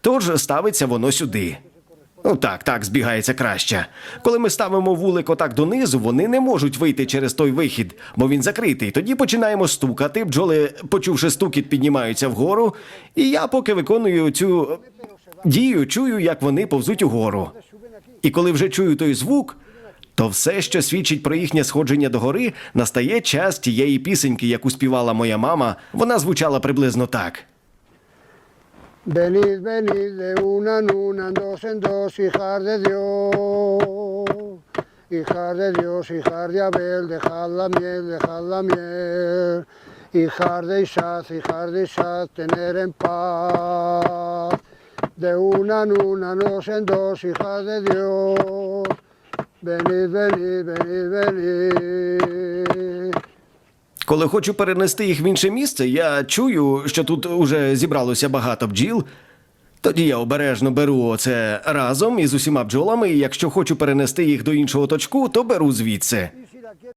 тож ставиться воно сюди. Ну так, так, збігається краще. Коли ми ставимо вулик отак донизу, вони не можуть вийти через той вихід, бо він закритий. Тоді починаємо стукати. Бджоли, почувши стукіт, піднімаються вгору. І я, поки виконую цю дію, чую, як вони повзуть угору. І коли вже чую той звук, то все, що свідчить про їхнє сходження до гори, настає час тієї пісеньки, яку співала моя мама. Вона звучала приблизно так. Venid, venid de una en una, dos en dos, hijas de Dios. Hijas de Dios, hijas de Abel, dejad la miel, dejad la miel. Hijas de Isaac, hijas de Isaac, tener en paz. De una en una, dos en dos, hijas de Dios. Venid, venid, venid, venid. Коли хочу перенести їх в інше місце, я чую, що тут уже зібралося багато бджіл. Тоді я обережно беру це разом із усіма бджолами, і якщо хочу перенести їх до іншого точку, то беру звідси.